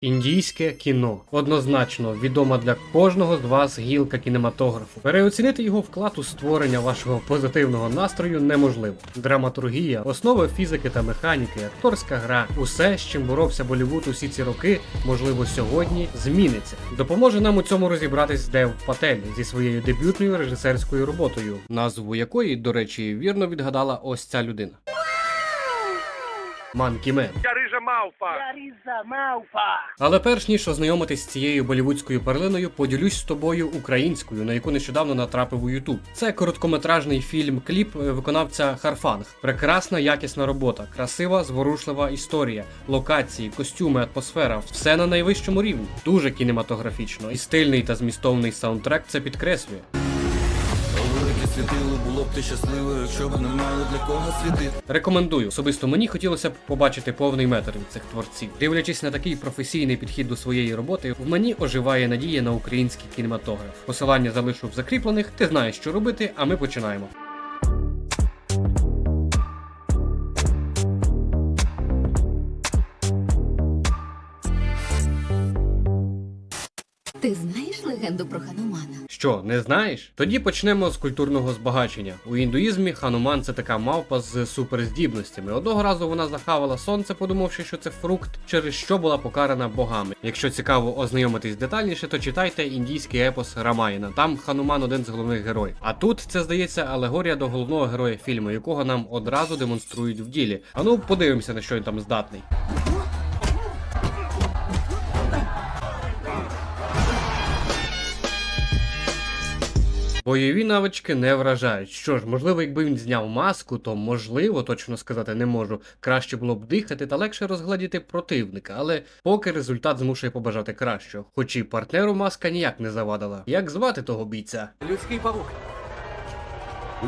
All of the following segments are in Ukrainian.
Індійське кіно однозначно відома для кожного з вас гілка кінематографу. Переоцінити його вклад у створення вашого позитивного настрою неможливо. Драматургія, основи фізики та механіки, акторська гра, усе, з чим боровся Болівуд усі ці роки, можливо, сьогодні зміниться. Допоможе нам у цьому розібратись Дев Патель зі своєю дебютною режисерською роботою, назву якої, до речі, вірно відгадала ось ця людина. Манкі Мен. Я рижа мавпа. Яриза Мауфа. Але перш ніж ознайомитись з цією болівудською перлиною, поділюсь з тобою українською, на яку нещодавно натрапив у Ютуб. Це короткометражний фільм-кліп е, виконавця Харфанг. Прекрасна якісна робота, красива, зворушлива історія, локації, костюми, атмосфера все на найвищому рівні. Дуже кінематографічно. І стильний та змістовний саундтрек це підкреслює. Світило, було б ти щасливо, якщо б не мало для кого світити. Рекомендую. Особисто мені хотілося б побачити повний метр від цих творців. Дивлячись на такий професійний підхід до своєї роботи, в мені оживає надія на український кінематограф. Посилання залишу в закріплених. Ти знаєш, що робити, а ми починаємо. Ти знаєш легенду про Ханумана? Що, не знаєш? Тоді почнемо з культурного збагачення. У індуїзмі Хануман це така мавпа з суперздібностями. Одного разу вона захавала сонце, подумавши, що це фрукт, через що була покарана богами. Якщо цікаво ознайомитись детальніше, то читайте індійський епос Рамаїна. Там Хануман один з головних героїв. А тут це здається алегорія до головного героя фільму, якого нам одразу демонструють в ділі. А ну подивимося, на що він там здатний. Бойові навички не вражають. Що ж, можливо, якби він зняв маску, то можливо, точно сказати не можу. Краще було б дихати та легше розгледіти противника, але поки результат змушує побажати кращого. Хоч і партнеру маска ніяк не завадила. Як звати того бійця? Людський павук.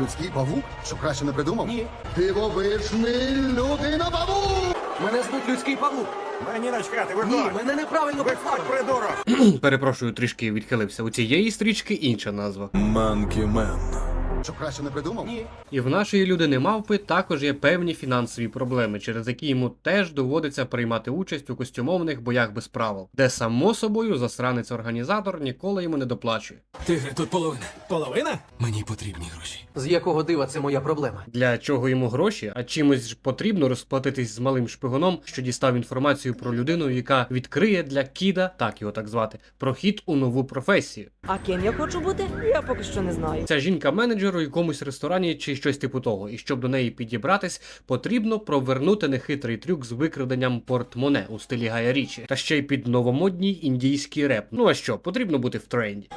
Людський павук? Що краще не придумав? Ні. Дивовижний людина павук! Мене звуть людський павук. Мені начхати, ви Ні, мене неправильно Ви хто, придурок? Перепрошую, трішки відхилився. У цієї стрічки інша назва. Манкі Мен. Що краще не придумав? Ні. І в нашої людини мавпи також є певні фінансові проблеми, через які йому теж доводиться приймати участь у костюмованих боях без правил, де само собою засранець-організатор ніколи йому не доплачує. Тигри, тут половина. Половина? Мені потрібні гроші. З якого дива це моя проблема? Для чого йому гроші, а чимось ж потрібно розплатитись з малим шпигуном, що дістав інформацію про людину, яка відкриє для Кіда, так його так звати, прохід у нову професію. А ким я хочу бути, я поки що не знаю. Ця жінка менеджер у якомусь ресторані чи щось типу того, і щоб до неї підібратись, потрібно провернути нехитрий трюк з викраденням портмоне у стилі Гая Річі, та ще й під новомодній індійський реп. Ну а що, потрібно бути в тренді.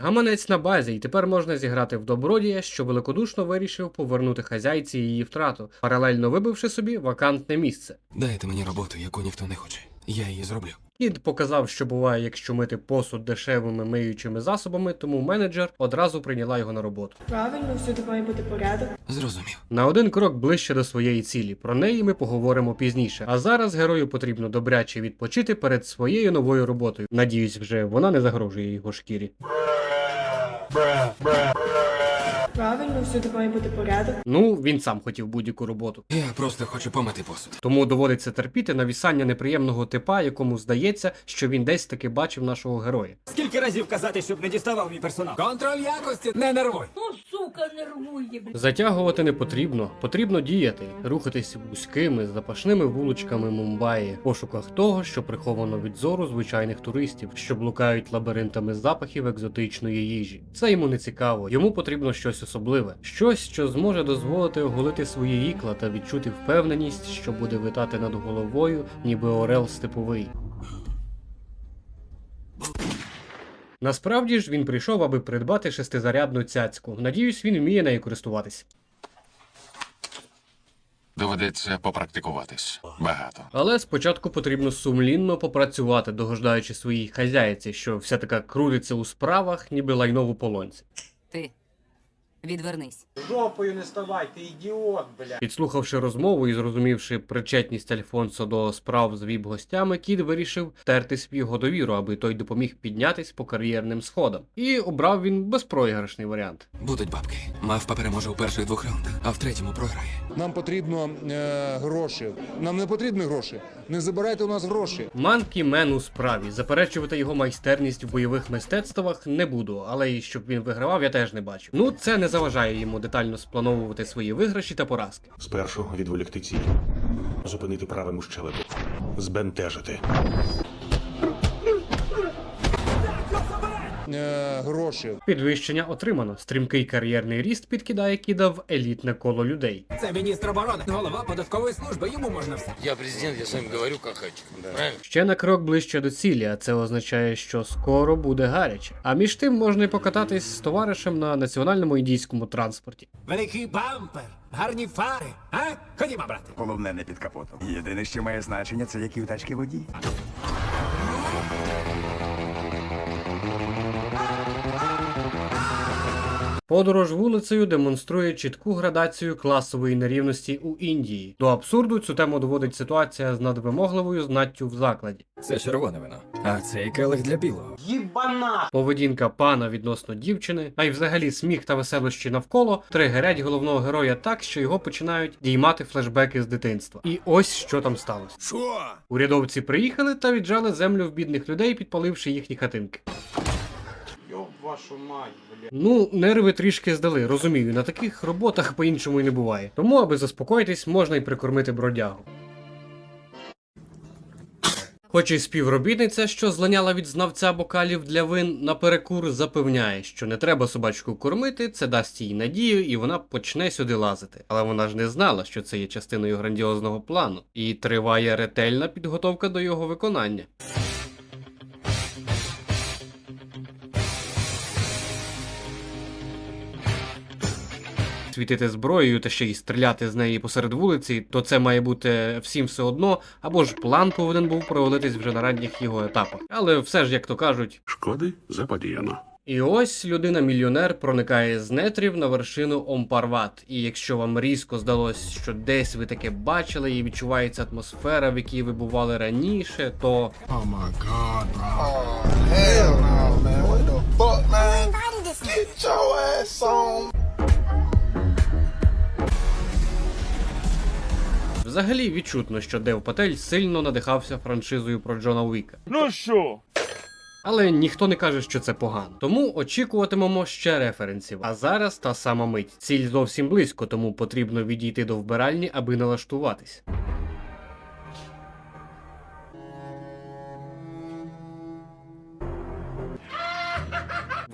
Гаманець на базі, і тепер можна зіграти в добродія, що великодушно вирішив повернути хазяйці її втрату, паралельно вибивши собі вакантне місце. Дайте мені роботу, яку ніхто не хоче. Я її зроблю. Кід показав, що буває, якщо мити посуд дешевими миючими засобами, тому менеджер одразу прийняла його на роботу. Правильно, всюди має бути порядок. Зрозумів. На один крок ближче до своєї цілі. Про неї ми поговоримо пізніше. А зараз герою потрібно добряче відпочити перед своєю новою роботою. Надіюсь, вже вона не загрожує його шкірі. Правильно, всюди має бути порядок. Ну, він сам хотів будь-яку роботу. Я просто хочу помити посуд. Тому доводиться терпіти навісання неприємного типа, якому здається, що він десь таки бачив нашого героя. Скільки разів казати, щоб не діставав мій персонал? Контроль якості, не нервуй. Затягувати не потрібно, потрібно діяти, рухатись вузькими, запашними вуличками Мумбаї, в пошуках того, що приховано від зору звичайних туристів, що блукають лабіринтами запахів екзотичної їжі. Це йому не цікаво, йому потрібно щось особливе, щось, що зможе дозволити оголити свої ікла та відчути впевненість, що буде витати над головою, ніби орел степовий. Насправді ж він прийшов, аби придбати шестизарядну цяцьку. Надіюсь, він вміє нею користуватись. Доведеться попрактикуватись. Багато. Але спочатку потрібно сумлінно попрацювати, догождаючи своїй хазяйці, що вся така крутиться у справах, ніби лайно в полонці. Відвернись. Жопою не ставай, ти ідіот, бля. Підслухавши розмову і зрозумівши причетність Альфонсо до справ з віп-гостями, кіт вирішив терти свій його довіру, аби той допоміг піднятись по кар'єрним сходам. І обрав він безпроіграшний варіант. Будуть бабки. Мавпа переможе у перших двох раундах, а в третьому програє. Нам потрібно е, гроші. Нам не потрібні гроші. Не забирайте у нас гроші. Манкі Мен у справі. Заперечувати його майстерність в бойових мистецтвах не буду, але і щоб він вигравав, я теж не бачу. Ну, це не заважає йому детально сплановувати свої виграші та поразки. Спершу відволікти ціль, зупинити правим щелепу, збентежити. Е, гроші. Підвищення отримано. Стрімкий кар'єрний ріст підкидає кіда в елітне коло людей. Це міністр оборони, голова податкової служби, йому можна все. Я президент, я з вами говорю, як хочу. Правильно? Ще на крок ближче до цілі, а це означає, що скоро буде гаряче. А між тим можна й покататись з товаришем на національному індійському транспорті. Великий бампер, гарні фари, а? Ходімо, брате. Головне не під капотом. Єдине, що має значення, це які у тачки водій. Подорож вулицею демонструє чітку градацію класової нерівності у Індії. До абсурду цю тему доводить ситуація з надвимогливою знаттю в закладі. Це червоне вино, а це келих для білого. Поведінка пана відносно дівчини, а й взагалі сміх та веселощі навколо тригерять головного героя так, що його починають діймати флешбеки з дитинства. І ось що там сталося. Що? Урядовці приїхали та віджали землю в бідних людей, підпаливши їхні хатинки. Йоб вашу мать, бля. Ну, нерви трішки здали, розумію, на таких роботах по-іншому і не буває. Тому, аби заспокоїтись, можна й прикормити бродягу. Хоч і співробітниця, що злиняла від знавця бокалів для вин, наперекур запевняє, що не треба собачку кормити, це дасть їй надію, і вона почне сюди лазити. Але вона ж не знала, що це є частиною грандіозного плану, і триває ретельна підготовка до його виконання. Світити зброєю та ще й стріляти з неї посеред вулиці, то це має бути всім все одно, або ж план повинен був провалитись вже на ранніх його етапах. Але все ж, як то кажуть, Шкоди заподіяно. і ось людина-мільйонер проникає з нетрів на вершину Омпарват. І якщо вам різко здалось, що десь ви таке бачили і відчувається атмосфера, в якій ви бували раніше, то взагалі відчутно, що Дев Патель сильно надихався франшизою про Джона Уіка. Ну що? Але ніхто не каже, що це погано. Тому очікуватимемо ще референсів. А зараз та сама мить. Ціль зовсім близько, тому потрібно відійти до вбиральні, аби налаштуватись.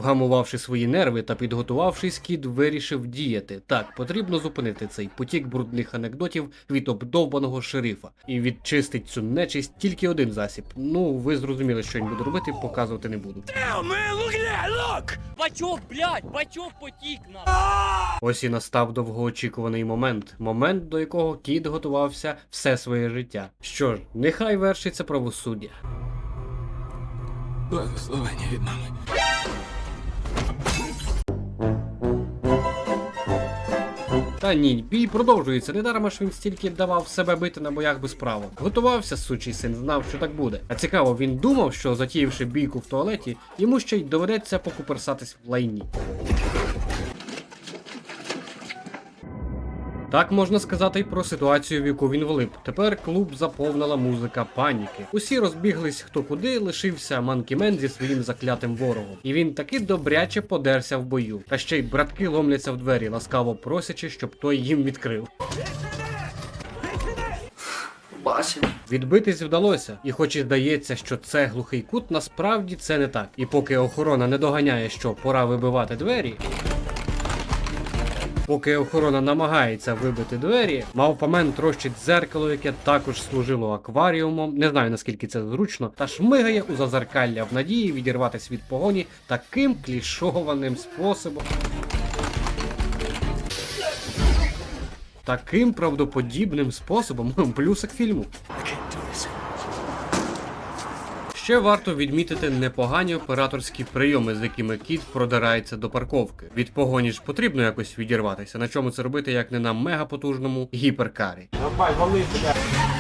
Вгамувавши свої нерви та підготувавшись, кіт вирішив діяти. Так, потрібно зупинити цей потік брудних анекдотів від обдовбаного шерифа. І відчистить цю нечисть тільки один засіб. Ну, ви зрозуміли, що він буде робити, показувати не буду. Бачок, блядь, бачок потік на. Ось і настав довгоочікуваний момент. Момент, до якого кіт готувався все своє життя. Що ж, нехай вершиться правосуддя. Благословення від мами. Та ні, бій продовжується. Недарма ж він стільки давав себе бити на боях без правил. Готувався, сучий син, знав, що так буде. А цікаво, він думав, що затіявши бійку в туалеті, йому ще й доведеться покуперсатись в лайні. Так можна сказати й про ситуацію, в яку він влип. Тепер клуб заповнила музика паніки. Усі розбіглись хто куди, лишився Манкімен зі своїм заклятим ворогом. І він таки добряче подерся в бою. Та ще й братки ломляться в двері, ласкаво просячи, щоб той їм відкрив. Відбитись вдалося, і хоч і здається, що це глухий кут, насправді це не так. І поки охорона не доганяє, що пора вибивати двері. Поки охорона намагається вибити двері, мавпамен трощить дзеркало, яке також служило акваріумом. Не знаю наскільки це зручно, та шмигає у зазеркалля в надії відірватися від погоні таким клішованим способом. Таким правдоподібним способом плюсик фільму. Ще варто відмітити непогані операторські прийоми, з якими кіт продирається до парковки. Від погоні ж потрібно якось відірватися. На чому це робити, як не на мегапотужному гіперкарі. Давай, вали, блядь.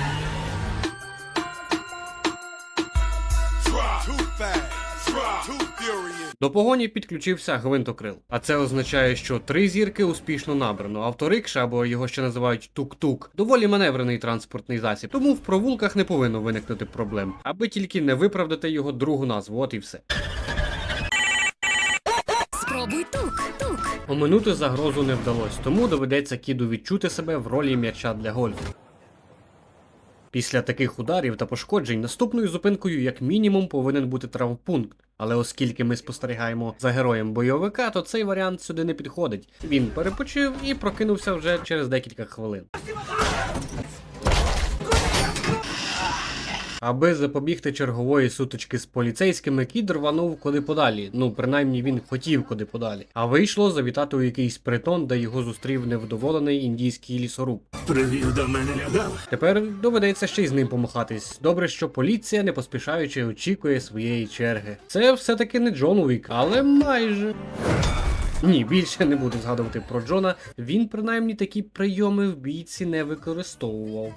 До погоні підключився гвинтокрил. А це означає, що три зірки успішно набрано. Авторикша, або його ще називають тук-тук, доволі маневрений транспортний засіб, тому в провулках не повинно виникнути проблем, аби тільки не виправдати його другу назву, от і все. Спробуй тук, тук. Оминути загрозу не вдалося, тому доведеться кіду відчути себе в ролі м'яча для гольфу. Після таких ударів та пошкоджень наступною зупинкою, як мінімум, повинен бути травмпункт. Але оскільки ми спостерігаємо за героєм бойовика, то цей варіант сюди не підходить. Він перепочив і прокинувся вже через декілька хвилин. Аби запобігти чергової сутички з поліцейськими, кід рванув куди подалі. Ну, принаймні він хотів куди подалі. А вийшло завітати у якийсь притон, де його зустрів невдоволений індійський лісоруб. Привів до мене лядав. Тепер доведеться ще й з ним помахатись. Добре, що поліція, не поспішаючи, очікує своєї черги. Це все-таки не Джон Уік, але майже. Ні, більше не буду згадувати про Джона. Він принаймні такі прийоми в бійці не використовував.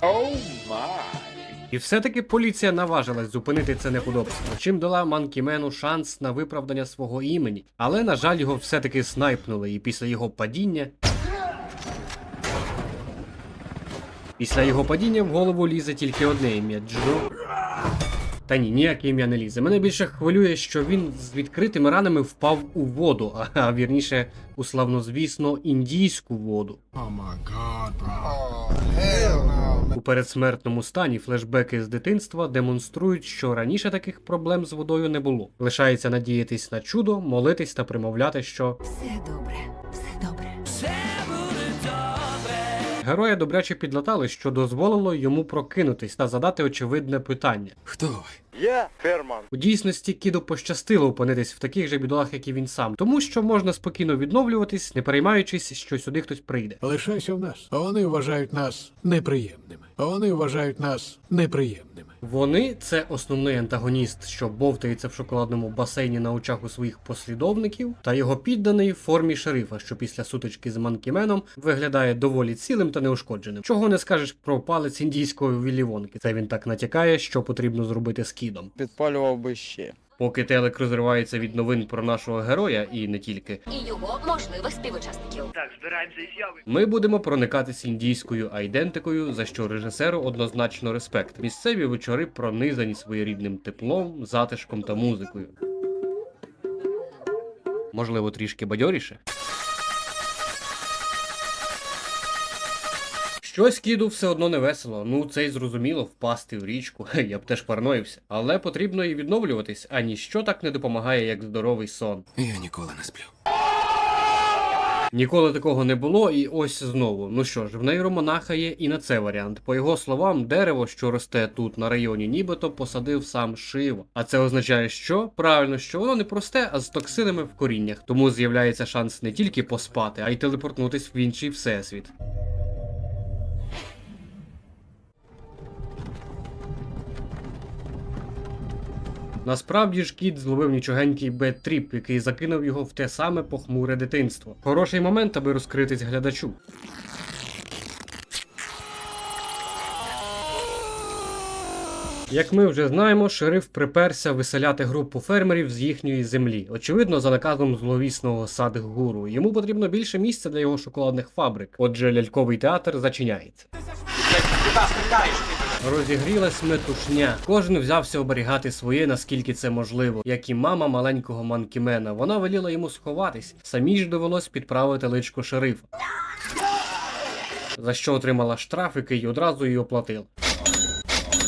І все-таки поліція наважилась зупинити це неподобство, чим дала Манкімену шанс на виправдання свого імені. Але, на жаль, його все-таки снайпнули, і після його падіння. Після його падіння в голову лізе тільки одне ім'я Джо. Та ні, ніяке ім'я не лізе. Мене більше хвилює, що він з відкритими ранами впав у воду, а, а вірніше у славнозвісно індійську воду. У передсмертному стані флешбеки з дитинства демонструють, що раніше таких проблем з водою не було. Лишається надіятись на чудо, молитись та примовляти, що все добре. Героя добряче підлатали, що дозволило йому прокинутись та задати очевидне питання. Хто ви? Я Ферман. У дійсності кіду пощастило опинитись в таких же бідолах, як і він сам, тому що можна спокійно відновлюватись, не переймаючись, що сюди хтось прийде. Лишайся в нас. А вони вважають нас неприємними. А вони вважають нас неприємними. Вони це основний антагоніст, що бовтається в шоколадному басейні на очах у своїх послідовників, та його підданий в формі шерифа, що після сутички з Манкіменом виглядає доволі цілим та неушкодженим. Чого не скажеш про палець індійської вілівонки. Це він так натякає, що потрібно зробити з кідом. Підпалював би ще. Поки телек розривається від новин про нашого героя, і не тільки, І його можливих співучасників. Так, збираємося і з'яви. Ми будемо проникатись індійською айдентикою, за що режисеру однозначно респект. Місцеві вечори пронизані своєрідним теплом, затишком та музикою. Можливо, трішки бадьоріше. Щось кіду все одно не весело. Ну, це й зрозуміло, впасти в річку. Я б теж парноївся. Але потрібно і відновлюватись, а ніщо так не допомагає, як здоровий сон. Я ніколи не сплю. Ніколи такого не було, і ось знову. Ну що ж, в нейромонаха є і на це варіант. По його словам, дерево, що росте тут на районі, нібито посадив сам Шива. А це означає, що правильно, що воно не просте, а з токсинами в коріннях. Тому з'являється шанс не тільки поспати, а й телепортнутись в інший всесвіт. Насправді ж кіт зловив нічогенький бет-тріп, який закинув його в те саме похмуре дитинство. Хороший момент, аби розкритись глядачу. Як ми вже знаємо, шериф приперся виселяти групу фермерів з їхньої землі. Очевидно, за наказом зловісного садгуру. Йому потрібно більше місця для його шоколадних фабрик. Отже, ляльковий театр зачиняється. Розігрілась метушня. Кожен взявся оберігати своє, наскільки це можливо, як і мама маленького манкімена. Вона веліла йому сховатись. Самі ж довелось підправити личко шерифа. За що отримала штраф, який одразу її оплатив.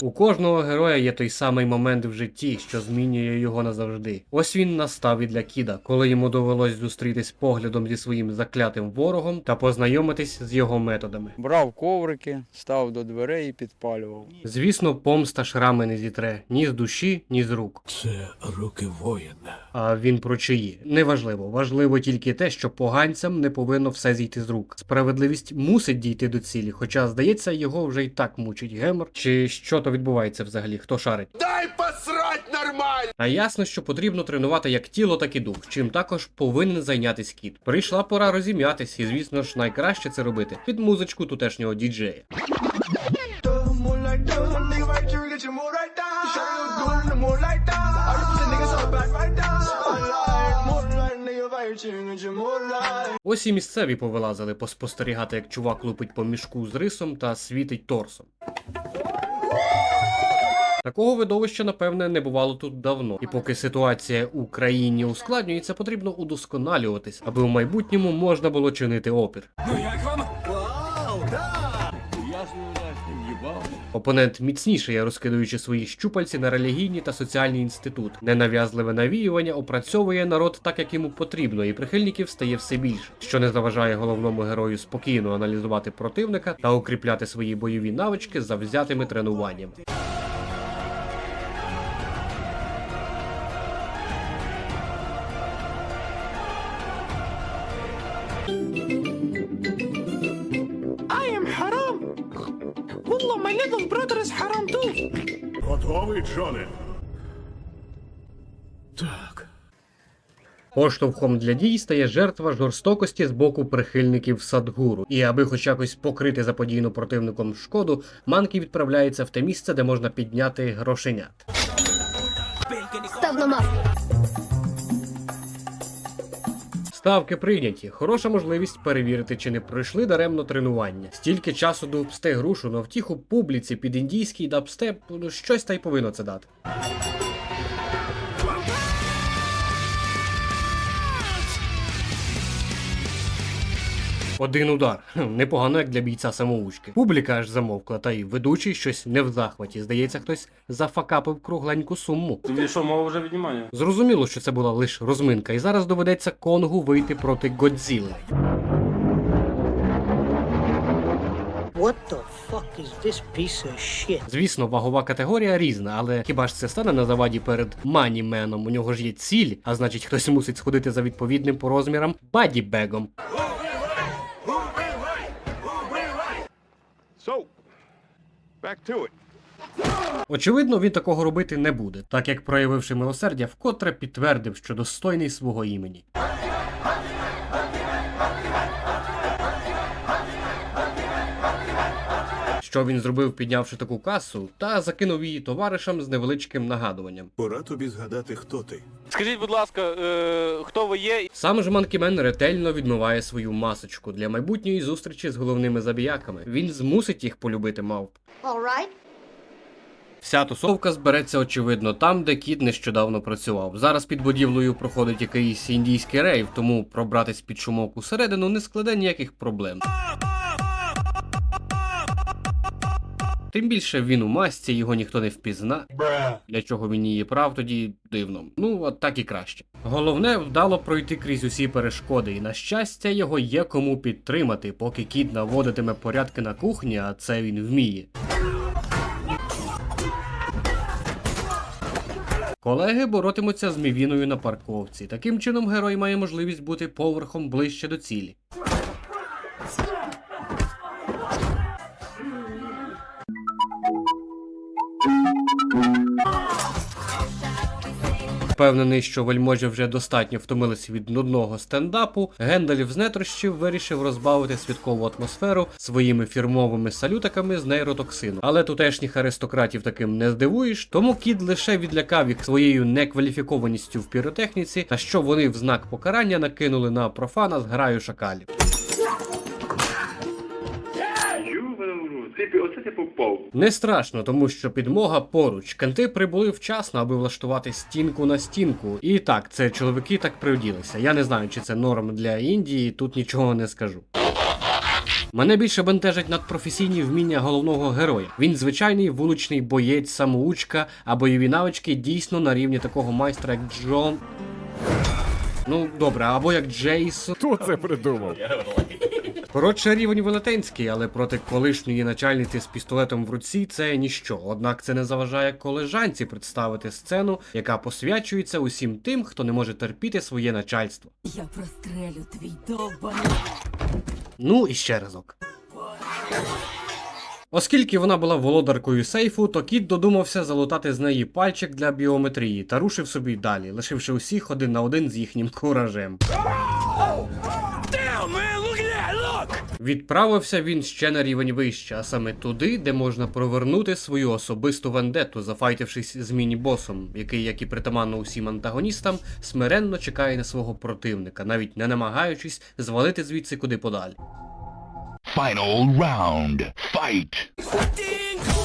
У кожного героя є той самий момент в житті, що змінює його назавжди. Ось він настав і для Кіда, коли йому довелось зустрітись поглядом зі своїм заклятим ворогом та познайомитись з його методами. Брав коврики, став до дверей і підпалював. Звісно, помста шрами не зітре ні з душі, ні з рук. Це руки воїна. А він про чиї? Неважливо. Важливо тільки те, що поганцям не повинно все зійти з рук. Справедливість мусить дійти до цілі, хоча, здається, його вже й так мучить гемор. Чи що то відбувається взагалі? Хто шарить? Дай посрать нормально! А ясно, що потрібно тренувати як тіло, так і дух, чим також повинен зайнятись кіт. Прийшла пора розім'ятись, і звісно ж найкраще це робити під музичку тутешнього діджея. Ось і місцеві повилазили поспостерігати, як чувак лупить по мішку з рисом та світить торсом. Такого видовища, напевне, не бувало тут давно. І поки ситуація у країні ускладнюється, потрібно удосконалюватись, аби у майбутньому можна було чинити опір. Ну як вам? Опонент міцнішає, розкидуючи свої щупальці на релігійні та соціальні інститут. Ненав'язливе навіювання опрацьовує народ так, як йому потрібно, і прихильників стає все більше, що не заважає головному герою спокійно аналізувати противника та укріпляти свої бойові навички завзятими тренуваннями. Готовий, Джоне? Так. Поштовхом для дій стає жертва жорстокості з боку прихильників Садгуру. І аби хоч якось покрити заподійну противником шкоду, Манкі відправляється в те місце, де можна підняти грошенят. Став на мавку. Ставки прийняті. Хороша можливість перевірити, чи не пройшли даремно тренування. Стільки часу до довпсте грушу на втіху публіці під індійський дабстеп, ну щось та й повинно це дати. Один удар. Непогано як для бійця самоучки. Публіка аж замовкла, та й ведучий щось не в захваті. Здається, хтось зафакапив кругленьку суму. Тобі що, мова вже віднімання? Зрозуміло, що це була лише розминка, і зараз доведеться Конгу вийти проти Годзіли. What the fuck is this piece of shit? Звісно, вагова категорія різна, але хіба ж це стане на заваді перед маніменом? У нього ж є ціль, а значить хтось мусить сходити за відповідним по розмірам бадібегом. So, back to it. Очевидно, він такого робити не буде, так як проявивши милосердя, вкотре підтвердив, що достойний свого імені. Що він зробив, піднявши таку касу, та закинув її товаришам з невеличким нагадуванням. Пора тобі згадати, хто ти. Скажіть, будь ласка, е, хто ви є? Сам ж Манкімен ретельно відмиває свою масочку для майбутньої зустрічі з головними забіяками. Він змусить їх полюбити мавп. Alright. Вся тусовка збереться очевидно там, де кіт нещодавно працював. Зараз під будівлею проходить якийсь індійський рейв, тому пробратись під шумок усередину не складе ніяких проблем. Тим більше він у масці, його ніхто не впізна. Для чого він її прав, тоді дивно. Ну, от так і краще. Головне вдало пройти крізь усі перешкоди, і на щастя, його є кому підтримати, поки кіт наводитиме порядки на кухні, а це він вміє. Колеги боротимуться з мівіною на парковці. Таким чином, герой має можливість бути поверхом ближче до цілі. Впевнений, що вельможі вже достатньо втомилися від нудного стендапу. Гендальф з нетрощів вирішив розбавити святкову атмосферу своїми фірмовими салютиками з нейротоксину. Але тутешніх аристократів таким не здивуєш, тому кіт лише відлякав їх своєю некваліфікованістю в піротехніці, та що вони в знак покарання накинули на профана з граю шакалів. Ти попав. Не страшно, тому що підмога поруч. Кенти прибули вчасно, аби влаштувати стінку на стінку. І так, це чоловіки так приоділися. Я не знаю, чи це норм для Індії, тут нічого не скажу. Мене більше бентежать надпрофесійні вміння головного героя. Він звичайний вуличний боєць, самоучка, а бойові навички дійсно на рівні такого майстра, як Джон. Ну, добре, або як Джейсон. Хто це придумав? Коротше, рівень велетенський, але проти колишньої начальниці з пістолетом в руці це ніщо. Однак це не заважає колежанці представити сцену, яка посвячується усім тим, хто не може терпіти своє начальство. Я прострелю твій довбаний. Ну і ще разок. Оскільки вона була володаркою сейфу, то кіт додумався залутати з неї пальчик для біометрії та рушив собі далі, лишивши усіх один на один з їхнім куражем. Відправився він ще на рівень вище, а саме туди, де можна провернути свою особисту вендету, зафайтившись з міні-босом, який, як і притаманно усім антагоністам, смиренно чекає на свого противника, навіть не намагаючись звалити звідси куди подалі. Final round. Fight!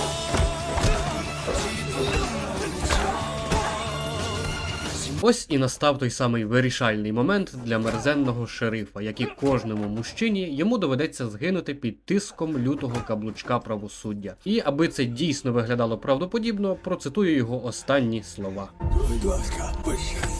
Ось і настав той самий вирішальний момент для мерзенного шерифа, як і кожному мужчині, йому доведеться згинути під тиском лютого каблучка правосуддя. І аби це дійсно виглядало правдоподібно, процитую його останні слова. Будь ласка, пощасти.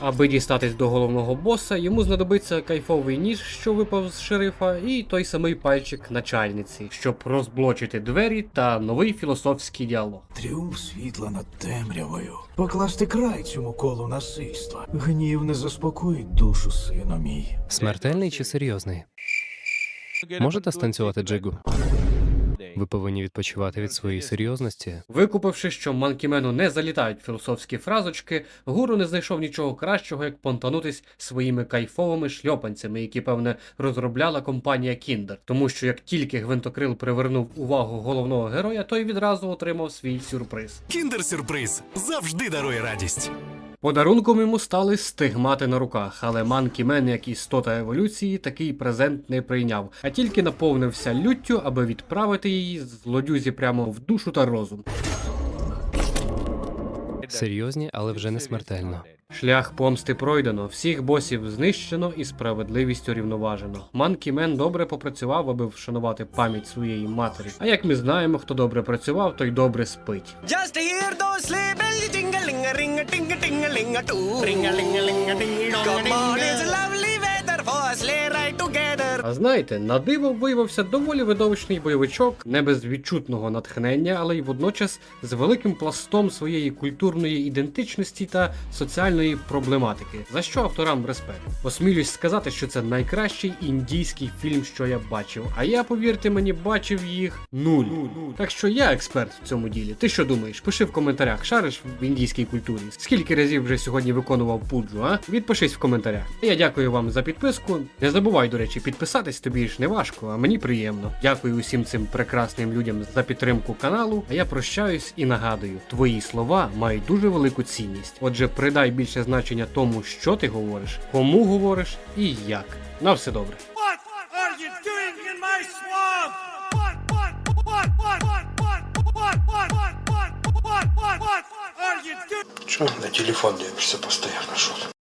Аби дістатись до головного боса, йому знадобиться кайфовий ніж, що випав з шерифа, і той самий пальчик начальниці, щоб розблочити двері та новий філософський діалог. Тріумф світла над темрявою. Покласти край цьому колу насильства. Гнів не заспокоїть душу, сину мій. Смертельний чи серйозний? Можете станцювати джигу? Ви повинні відпочивати від своєї серйозності. Викупивши, що манкімену не залітають філософські фразочки, гуру не знайшов нічого кращого, як понтанутись своїми кайфовими шльопанцями, які, певне, розробляла компанія Kinder. Тому що як тільки гвинтокрил привернув увагу головного героя, той відразу отримав свій сюрприз. Кіндер-сюрприз завжди дарує радість. Подарунком йому стали стигмати на руках, але Манкімен, як істота еволюції, такий презент не прийняв, а тільки наповнився люттю, аби відправити її злодюзі прямо в душу та розум. Серйозні, але вже не смертельно. Шлях помсти пройдено, всіх босів знищено і справедливістю рівноважено. Манкі Мен добре попрацював, аби вшанувати пам'ять своєї матері. А як ми знаємо, хто добре працював, той добре спить. Just hear those sleigh bells jingling ring a ting a ting a ling a too. Ring a ling a ling a ding dong. Come on, it's lovely weather for a sleigh ride together. А знаєте, на диво виявився доволі видовищний бойовичок, не без відчутного натхнення, але й водночас з великим пластом своєї культурної ідентичності та соціальної проблематики, за що авторам респект. Осмілюсь сказати, що це найкращий індійський фільм, що я бачив. А я, повірте мені, бачив їх нуль. Так що я експерт в цьому ділі. Ти що думаєш? Пиши в коментарях, шариш в індійській культурі. Скільки разів вже сьогодні виконував пуджу, а? Відпишись в коментарях. Я дякую вам за підписку. Не забувай, до речі, підписатись тобі ж не важко, а мені приємно. Дякую усім цим прекрасним людям за підтримку каналу. А я прощаюсь і нагадую, твої слова мають дуже велику цінність. Отже, придай більше значення тому, що ти говориш, кому говориш і як. На все добре. Че на телефон дивишься постоянно, шут?